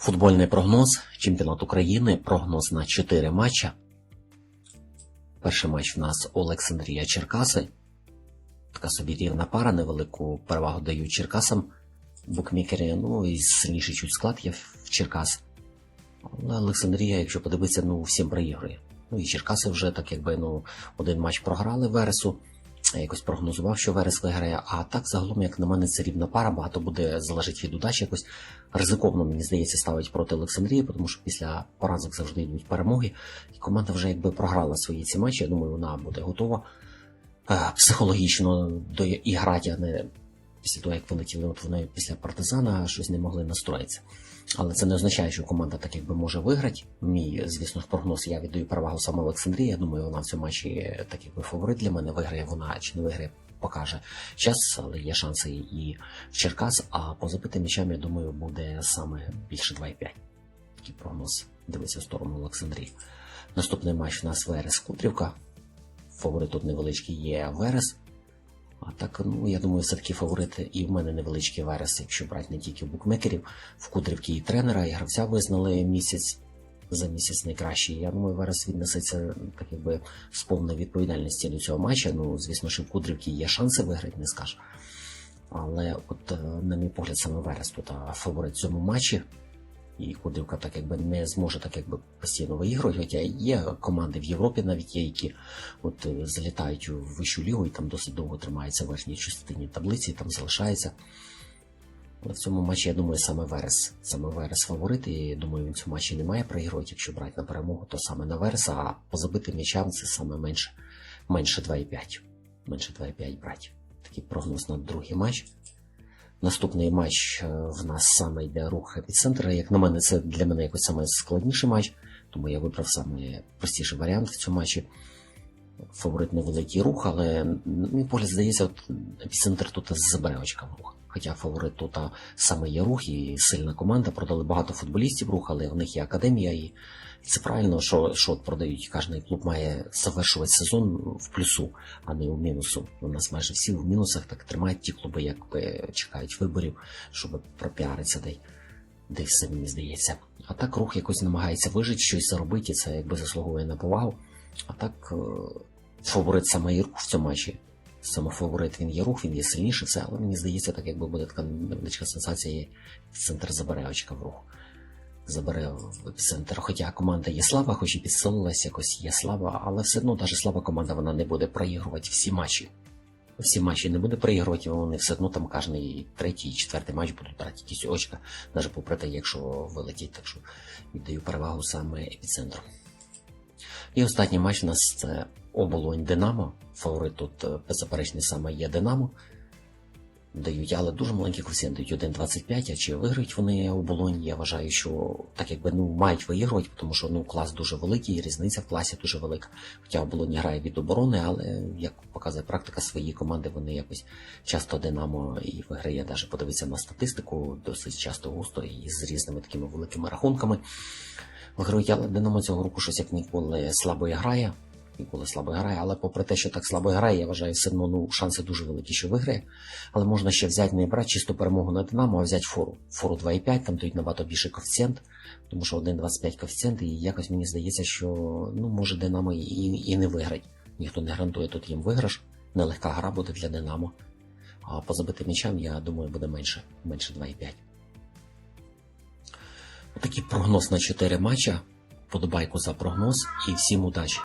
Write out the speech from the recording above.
Футбольний прогноз, чемпіонат України, прогноз на 4 матча. Перший матч в нас Олександрія Черкаси. Така собі рівна пара, невелику перевагу дають Черкасам. Букмекери, ну і сильніший чуть склад є в Черкас. Але Олександрія, якщо подивитися, ну всім проігрує. Ну і Черкаси вже так якби ну один матч програли Вересу. Якось прогнозував, що Верес виграє. А так, загалом, як на мене, це рівна пара. Багато буде залежить від удачі. Якось ризиковно, мені здається, ставить проти Олександрії, тому що після поразок завжди йдуть перемоги. І команда вже якби програла свої ці матчі. Я думаю, вона буде готова е, психологічно до і грати, а не після того, як вилетіли, от вони після партизана щось не могли настроїтися. Але це не означає, що команда так якби може виграти. Мій, звісно, прогноз я віддаю перевагу саме Олександрії. Я думаю, вона в цьому матчі так якби фаворит для мене. Виграє вона чи не виграє, покаже час, але є шанси і в Черкас. А по забитим м'ячам, я думаю, буде саме більше 2,5. Такий прогноз дивиться в сторону Олександрії. Наступний матч у нас Верес Кутрівка. Фаворит тут невеличкий є Верес. А так, ну я думаю, все-таки фаворити і в мене невеличкий верес, якщо брати не тільки букмекерів, в Кудрівки і тренера, і гравця визнали місяць за місяць найкращий. Я думаю, Верес віднесеться так якби з повною відповідальності до цього матча. Ну, звісно, що в Кудрівки є шанси виграти, не скажу. Але, от, е, на мій погляд, саме Верес тут фаворит в цьому матчі. І Кудрівка так якби не зможе так якби постійно виігрувати. Хоча є команди в Європі, навіть є, які от е, залітають у вищу лігу і там досить довго тримаються в верхній частині таблиці, і там залишаються. Але в цьому матчі, я думаю, саме Верес. Саме Верес фаворит, і думаю, він цьому матчі не має проігрувати. Якщо брати на перемогу, то саме на Верес, а по забитим м'ячам це саме менше, менше 2,5. Менше 2,5 брати. Такий прогноз на другий матч. Наступний матч е, в нас саме йде рух епіцентра. Як на мене, це для мене якось саме складніший матч, тому я вибрав саме простіший варіант в цьому матчі. Фаворит невеликий рух, але, на мій погляд, здається, от епіцентр тут забере очка в рух. Хоча фаворит тут саме є рух і сильна команда. Продали багато футболістів рух, але в них є академія, і, це правильно, що, що от продають. Кожен клуб має завершувати сезон в плюсу, а не у мінусу. У нас майже всі в мінусах так тримають ті клуби, якби чекають виборів, щоб пропіаритися де, де все мені здається. А так рух якось намагається вижити, щось заробити, і це якби заслуговує на повагу. А так, е, фаворит саме і рух в цьому матчі. Саме фаворит він є рух, він є сильніший, все, але мені здається, так якби буде така невеличка сенсація, і центр забере очка в рух. Забере в епіцентр. Хоча команда є слаба, хоч і підсилилась, якось є слаба, але все одно навіть слаба команда вона не буде проігрувати всі матчі. Всі матчі не буде проігрувати, вони все одно там кожний третій, четвертий матч будуть брати якісь очка, навіть попри те, якщо вилетіть, так що віддаю перевагу саме епіцентру. І останній матч у нас це оболонь Динамо. Фаворит тут е, беззаперечний саме є Динамо. Дають, але дуже маленький коефіцієнт дають 1,25, а чи виграють вони оболонь, я вважаю, що так якби ну мають виігрувати, тому що ну клас дуже великий, різниця в класі дуже велика. Хоча оболонь грає від оборони, але як показує практика, свої команди вони якось часто Динамо і виграє, навіть подивитися на статистику, досить часто густо і з різними такими великими рахунками. Виграють, але Динамо цього року щось як ніколи слабо грає. Ніколи слабо грає, але попри те, що так слабо грає, я вважаю, все одно ну, шанси дуже великі, що виграє. Але можна ще взяти не брати чисто перемогу на Динамо, а взяти фору. Фору 2,5, там дають набагато більший коефіцієнт, тому що 1,25 коефіцієнт, і якось мені здається, що ну, може Динамо і, і, і не виграти. Ніхто не гарантує тут їм виграш. Нелегка гра буде для Динамо. А по забитим м'ячам, я думаю, буде менше, менше 2,5. Такий прогноз на 4 матча. Подобайку за прогноз і всім удачі!